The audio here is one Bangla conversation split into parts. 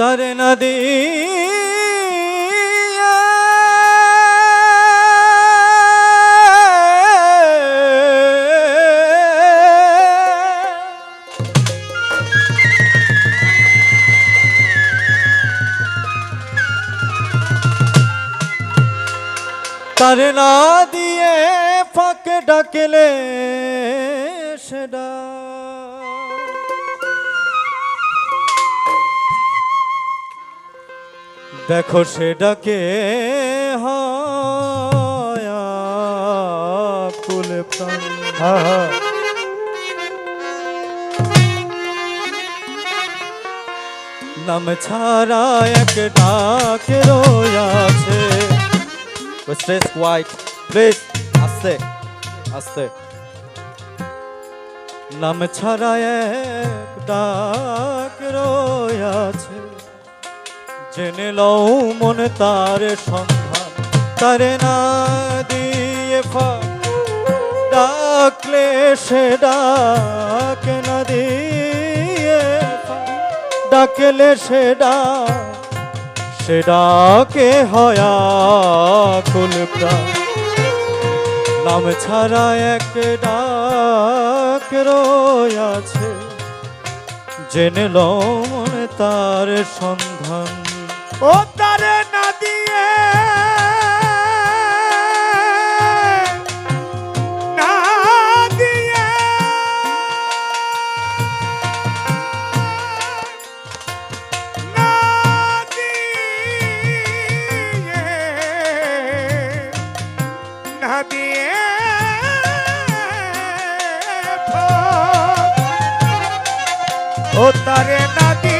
তারে নদী তারে না দিয়ে ফাঁকে ডাকেলে সেটা দেখো সেটাকে কুলে প্রাণ। নাম ছাড়া এক ডাক রয়াছে স্ট্রেস হোয়াইট প্লিজ আস্তে আস্তে নাম ছাড়া এক ডাক জেনে লও মনে তার সন্ধান। তারে না দিয়ে ডাকলে সে ডাকে না দিয়ে ডাকলে সে ডাক সে ডাকে হয়া কুল প্রাণ। নাম ছাড়া এক ডাক রয়াছে জেনে লও মনে তার সন্ধান। ও তারে না দিয়ে না দিয়ে না দিয়ে না দিয়ে ও তারে না দিয়ে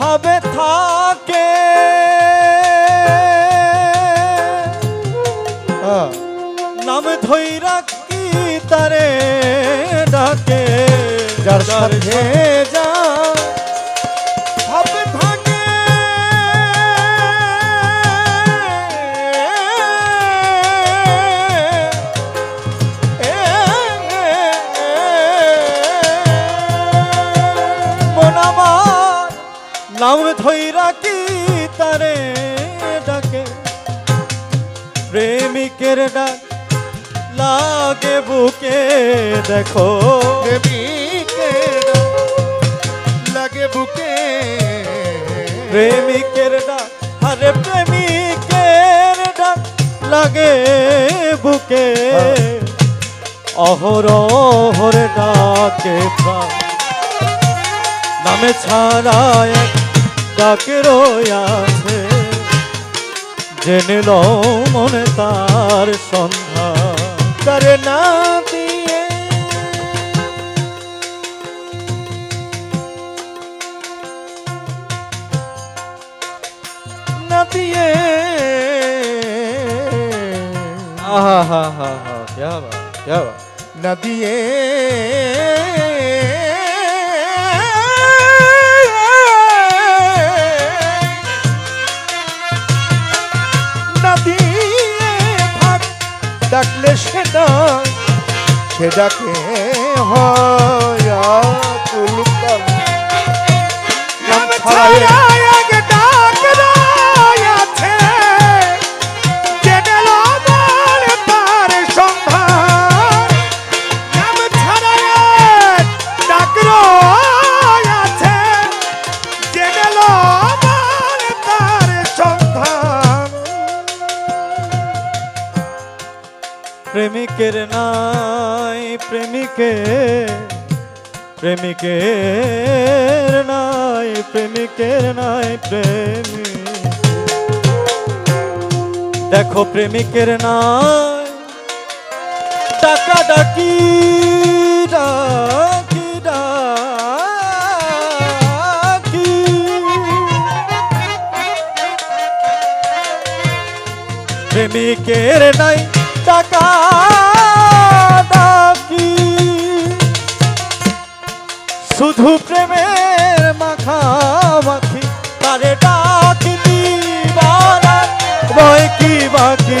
ভাবে থাকে। নাম ধৈরা কি তারে ডাকে। যার সাথে নাম ধৈরা কি তারে ডাকে? প্রেমিকের ডাক লাগে বুকে দেখো। প্রেমিকের ডাক লাগে বুকে। প্রেমিকের ডাক আরে প্রেমিকের ডাক লাগে বুকে। অহর অহরে ডাকে প্রাণ। নামে ছাড়া এক তাকে রয়াছে জেনে লও মনে তার সন্ধ্যা। তারে না দিয়ে না দিয়ে। আহা হা হা হা কে বাবা কে বাবা না দিয়ে। ডাকলে সেটা সেটাকে হয় কুলকাল প্রেমিকের নাই প্রেমিকে প্রেমিকের নাই প্রেমিকের নাই, প্রেমিক। দেখো প্রেমিকের নাই ডাকা, ডাকি প্রেমিকের নাই ডাকা ডাকি শুধু প্রেমের মাখামাখি তারে ডাকি রয় কি বাকি?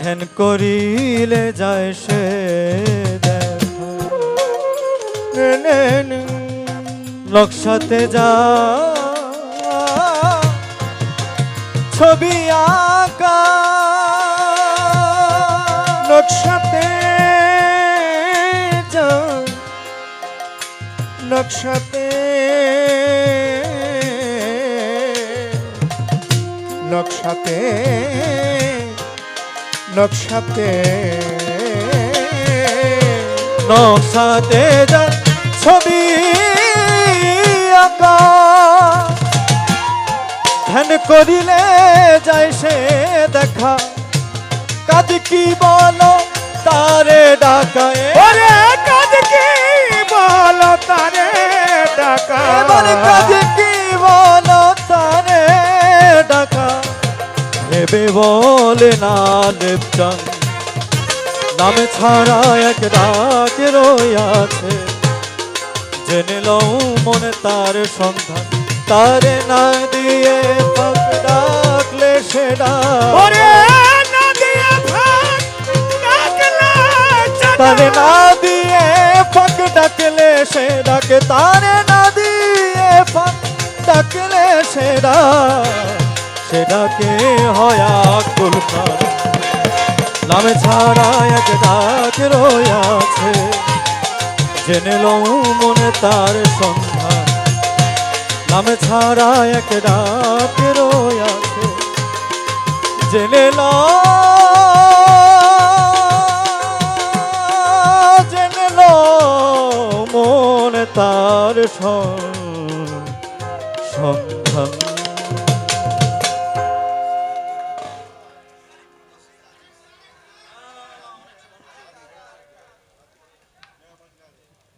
ধ্যান করিলে যায় সে নকশাতে যা। ছবি আঁকা। নকশাতে যান নকশাতে নকশাতে নকশাতে। নকশাতে যা ছবি আঁকা। ধ্যান করিলে যায় সে দেখা। কাজ কি বলো তারে ডাকায় কাজ কি বল তারে ডাকা। কাজ ভেবে বলে না লেপচান নামে ছাড়া এক ডাক রয়াছে জেনে লও মনে তার সন্ধান। তারে না নামে ছাড়া এক ডাক রয়াছে জেনে লও মনে তার সন্ধান। নামে ছাড়া এক ডাক রয়াছে জেনে লও তার সন্ধান।